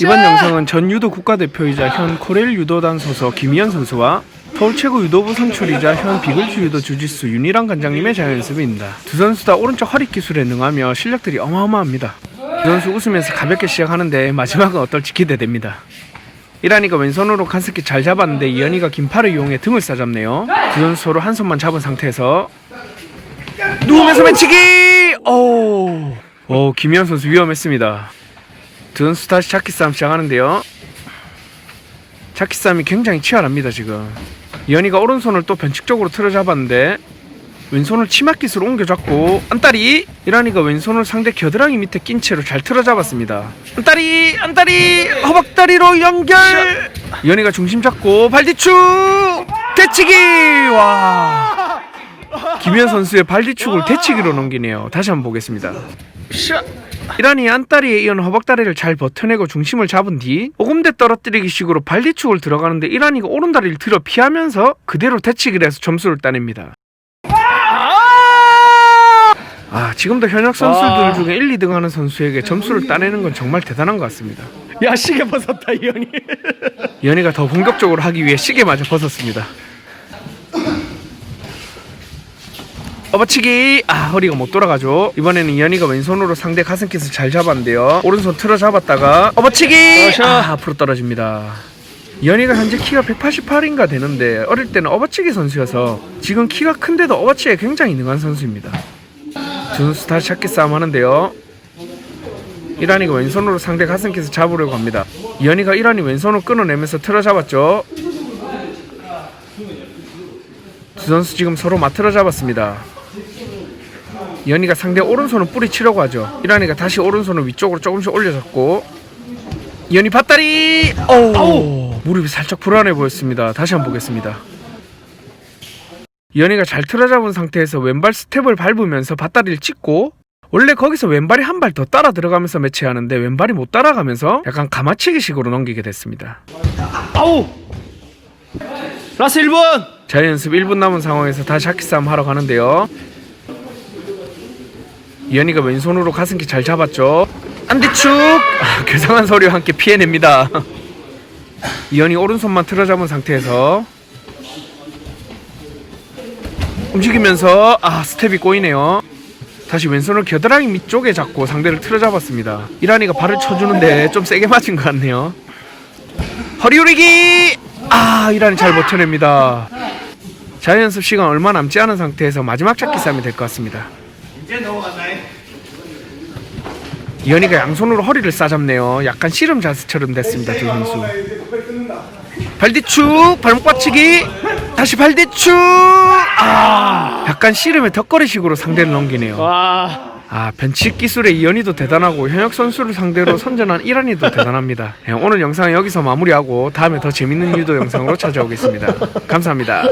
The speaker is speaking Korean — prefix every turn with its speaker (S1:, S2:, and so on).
S1: 이번 영상은 전 유도 국가대표이자 현 코레일 유도단 소속 김희연 선수와 서울 최고 유도부 선출이자 현 비글즈 유도 주짓수 윤희랑 관장님의 자연습입니다. 두 선수 다 오른쪽 허리 기술에 능하며 실력들이 어마어마합니다. 두 선수 웃으면서 가볍게 시작하는데 마지막은 어떨지 기대됩니다. 이란이가 왼손으로 칸스키 잘 잡았는데 이현이가 긴 팔을 이용해 등을 싸잡네요. 두 선수 서로 한 손만 잡은 상태에서 누우면서 매치기! 오, 오 김희연 선수 위험했습니다. 두 선수 다시 차키 싸움 시작하는데요. 차키 싸움이 굉장히 치열합니다 지금. 이현이가 오른손을 또 변칙적으로 틀어 잡았는데 왼손을 치마 기술로 옮겨 잡고 안다리 이란이가 왼손을 상대 겨드랑이 밑에 낀 채로 잘 틀어 잡았습니다. 안다리 안다리 허벅다리로 연결. 이현이가 중심 잡고 발뒤축 대치기 와. 김현 선수의 발뒤축을 대치기로 넘기네요. 다시 한번 보겠습니다. 이란이 안다리에 이은 허벅다리를 잘 버텨내고 중심을 잡은 뒤 오금대 떨어뜨리기 식으로 발뒤축을 들어가는데 이란이가 오른다리를 들어 피하면서 그대로 대치기를 해서 점수를 따냅니다. 아 지금도 현역 선수들
S2: 와.
S1: 중에 1, 2등 하는 선수에게 점수를 따내는 건 정말 대단한 것 같습니다.
S2: 야 시계 벗었다 이현이.
S1: 연희가 더 본격적으로 하기 위해 시계마저 벗었습니다. 업어치기 아 허리가 못 돌아가죠 이번에는 연희가 왼손으로 상대 가슴 킷을 잘 잡았는데요 오른손 틀어 잡았다가 업어치기
S2: 어샤.
S1: 아 앞으로 떨어집니다 연희가 현재 키가 188인가 되는데 어릴 때는 업어치기 선수여서 지금 키가 큰데도 업어치기에 굉장히 능한 선수입니다 두 선수 다시 찾기 싸움 하는데요 이란이가 왼손으로 상대 가슴 킷을 잡으려고 합니다. 이현이가 이란이 왼손으로 끊어내면서 틀어 잡았죠. 두 선수 지금 서로 맞틀어 잡았습니다. 이현이가 상대 오른손을 뿌리치려고 하죠. 이란이가 다시 오른손을 위쪽으로 조금씩 올려잡고 이현이 밧다리! 오! 무릎이 살짝 불안해 보였습니다. 다시 한번 보겠습니다. 이현이가 잘 틀어 잡은 상태에서 왼발 스텝을 밟으면서 밧다리를 찍고 원래 거기서 왼발이 한 발 더 따라 들어가면서 매치하는데 왼발이 못 따라가면서 약간 가마치기식으로 넘기게 됐습니다.
S2: 아우. 라스 1번.
S1: 자유 연습 1분 남은 상황에서 다시 하키 싸움 하러 가는데요. 이현이가 왼손으로 가슴키 잘 잡았죠. 안디축! 아, 괴상한 소리와 함께 피해냅니다. 이현이 오른손만 틀어 잡은 상태에서 움직이면서 아 스텝이 꼬이네요. 다시 왼손을 겨드랑이 밑쪽에 잡고 상대를 틀어 잡았습니다. 이란이가 발을 쳐주는데 좀 세게 맞은 것 같네요. 허리 우리기! 아 이란이 잘 버텨냅니다. 자유 연습 시간 얼마 남지 않은 상태에서 마지막 잡기 싸움이 될 것 같습니다. 이 현이가 양손으로 허리를 싸잡네요. 약간 씨름 자세처럼 됐습니다. 두 선수. 발뒤축, 발목 받치기, 다시 발뒤축. 아, 약간 씨름의 턱걸이식으로 상대를 넘기네요.
S2: 와.
S1: 아 변칙 기술의 이현이도 대단하고 현역 선수를 상대로 선전한 이란이도 대단합니다. 예, 오늘 영상은 여기서 마무리하고 다음에 더 재밌는 유도 영상으로 찾아오겠습니다. 감사합니다.